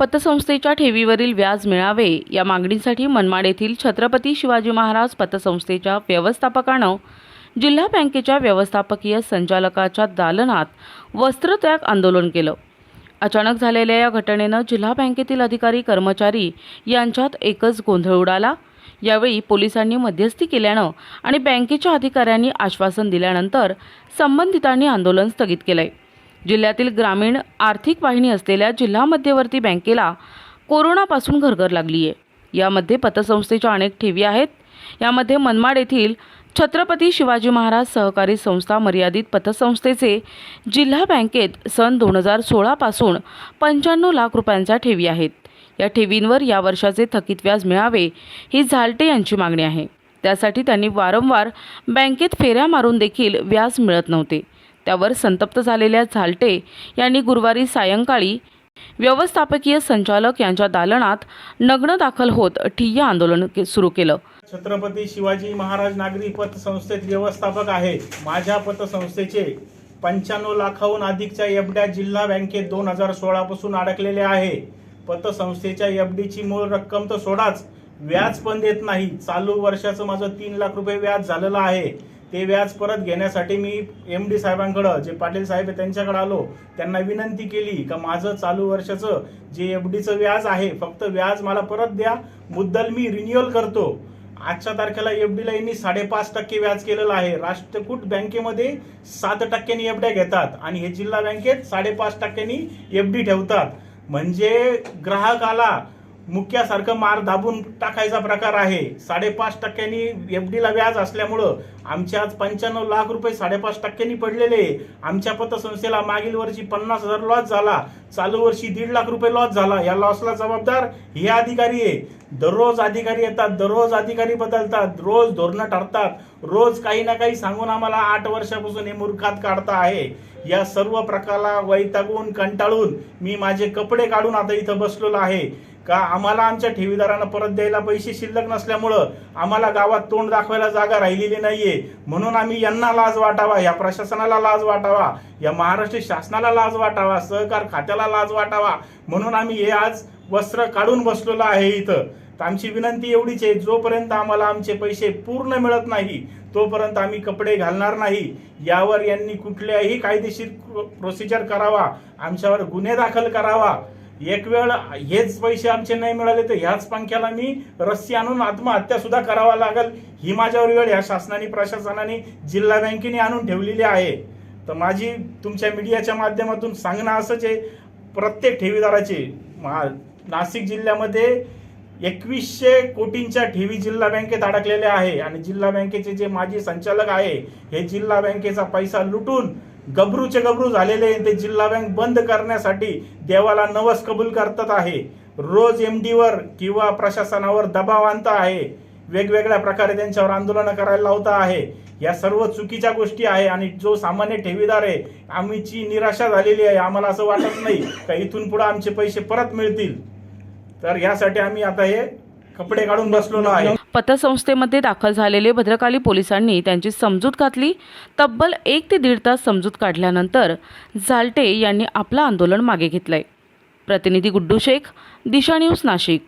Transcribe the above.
पतसंस्थेच्या ठेवीवरील व्याज मिळावे या मागणीसाठी मनमाड येथील छत्रपती शिवाजी महाराज पतसंस्थेच्या व्यवस्थापकानं जिल्हा बँकेच्या व्यवस्थापकीय संचालकाच्या दालनात वस्त्रत्याग आंदोलन केलं. अचानक झालेल्या या घटनेनं जिल्हा बँकेतील अधिकारी कर्मचारी यांच्यात एकच गोंधळ उडाला. यावेळी पोलिसांनी मध्यस्थी केल्यानं आणि बँकेच्या अधिकाऱ्यांनी आश्वासन दिल्यानंतर संबंधितांनी आंदोलन स्थगित केलं आहे जिल्ह्यातील ग्रामीण आर्थिक वाहिनी असलेल्या जिल्हा मध्यवर्ती बँकेला कोरोनापासून घरघर लागली आहे यामध्ये पतसंस्थेच्या अनेक ठेवी आहेत. यामध्ये मनमाड येथील छत्रपती शिवाजी महाराज सहकारी संस्था मर्यादित पतसंस्थेचे जिल्हा बँकेत सन दोन हजार सोळापासून पंच्याण्णव लाख रुपयांच्या ठेवी आहेत. या ठेवींवर या वर्षाचे थकीत व्याज मिळावे ही झालटे यांची मागणी आहे. त्यासाठी त्यांनी वारंवार बँकेत फेऱ्या मारून देखील व्याज मिळत नव्हते. त्यावर संतप्त झालेल्या झालटे यांनी गुरुवारी सायंकाळी व्यवस्थापकीय संचालक यांच्या दालनात नग्न दाखल होत ठिय्या आंदोलन के- सुरू केलं. छत्रपती शिवाजी महाराज नागरी पतसंस्थेत व्यवस्थापक आहे. माझ्या पतसंस्थेचे पंच्याण्णव लाखाहून अधिकच्या एफड्या जिल्हा बँकेत दोन हजार सोळा पासून आहे. पतसंस्थेच्या एफ डीची मूळ रक्कम तर सोडाच. व्याज पण देत नाही. चालू वर्षाचं माझं तीन लाख रुपये व्याज झालेलं आहे. ते व्याज परत घेण्यासाठी मी एम डी साहेबांकडं जे पाटील साहेब आहे त्यांच्याकडे आलो. त्यांना विनंती केली का माझं चालू वर्षाचं जे एफ डीचं व्याज आहे फक्त व्याज मला परत द्या. मुद्दल मी रिन्युअल करतो. आजच्या तारखेला एफ डीला यांनी साडेपाच टक्के व्याज केलेलं आहे. राष्ट्रकूट बँकेमध्ये सात टक्क्यांनी एफ डी घेतात आणि हे जिल्हा बँकेत साडेपाच टक्क्यांनी एफ डी ठेवतात. म्हणजे ग्राहकाला मुख्यासारखं मार दाबून टाकायचा प्रकार आहे. साडेपाच टक्क्यांनी एफ डीला व्याज असल्यामुळं आमच्या आज पंच्याण्णव लाख रुपये साडेपाच टक्क्यांनी पडलेले आहे. आमच्या पतसंस्थेला मागील वर्षी पन्नास हजार लॉस झाला. चालू वर्षी दीड लाख रुपये लॉस झाला. या लॉसला जबाबदार हे अधिकारी आहे. दररोज अधिकारी येतात दररोज अधिकारी बदलतात रोज धोरणं ठरतात. रोज काही ना काही सांगून आम्हाला आठ वर्षापासून हे मूर्खात काढता आहे. या सर्व प्रकारला वैतागून कंटाळून मी माझे कपडे काढून आता इथं बसलेलो आहे. का आम्हाला आमच्या ठेवीदारांना परत द्यायला पैसे शिल्लक नसल्यामुळं आम्हाला गावात तोंड दाखवायला जागा राहिलेली नाहीये. म्हणून आम्ही यांना लाज वाटावा या प्रशासनाला लाज वाटावा या महाराष्ट्र शासनाला लाज वाटावा सहकार खात्याला लाज वाटावा. म्हणून आम्ही हे आज वस्त्र काढून बसलेलो आहे इथं. तर आमची विनंती एवढीच आहे जोपर्यंत आम्हाला आमचे पैसे पूर्ण मिळत नाही तोपर्यंत आम्ही कपडे घालणार नाही. यावर यांनी कुठल्याही कायदेशीर प्रोसिजर करावा. आमच्यावर गुन्हे दाखल करावा. एक वेळ हेच पैसे आमचे नाही मिळाले तर ह्याच पंख्याला मी रस्सी आणून आत्महत्या सुद्धा करावा लागेल. ही माझ्यावर वेळ ह्या शासनाने प्रशासनाने जिल्हा बँकेने आणून ठेवलेली आहे. तर माझी तुमच्या मीडियाच्या माध्यमातून सांगणं असंच आहे. प्रत्येक ठेवीदाराचे मा- नाशिक जिल्ह्यामध्ये एकवीसशे कोटींच्या ठेवी जिल्हा बँकेत अडकलेल्या आहे. आणि जिल्हा बँकेचे जे माजी संचालक आहे हे जिल्हा बँकेचा पैसा लुटून गबरूचे गबरू झालेले आहे. ते जिल्हा बँक बंद करण्यासाठी देवाला नवस कबूल करतात आहे. रोज एम डीवर किंवा प्रशासनावर दबाव आणता आहे. वेगवेगळ्या प्रकारे त्यांच्यावर आंदोलन करायला लावता आहे. या सर्व चुकीच्या गोष्टी आहे आणि जो सामान्य ठेवीदार आहे आमची निराशा झालेली आहे. आम्हाला असं वाटत नाही का इथून पुढे आमचे पैसे परत मिळतील? तर यासाठी आम्ही आता हे कपडे काढून बसलो आहे पतसंस्थेमध्ये दाखल झालेले भद्रकाली पोलिसांनी त्यांची समजूत घातली. तब्बल एक ते दीड तास समजूत काढल्यानंतर झालटे यांनी आपलं आंदोलन मागे घेतलंय. प्रतिनिधी गुड्डू शेख दिशा न्यूज नाशिक.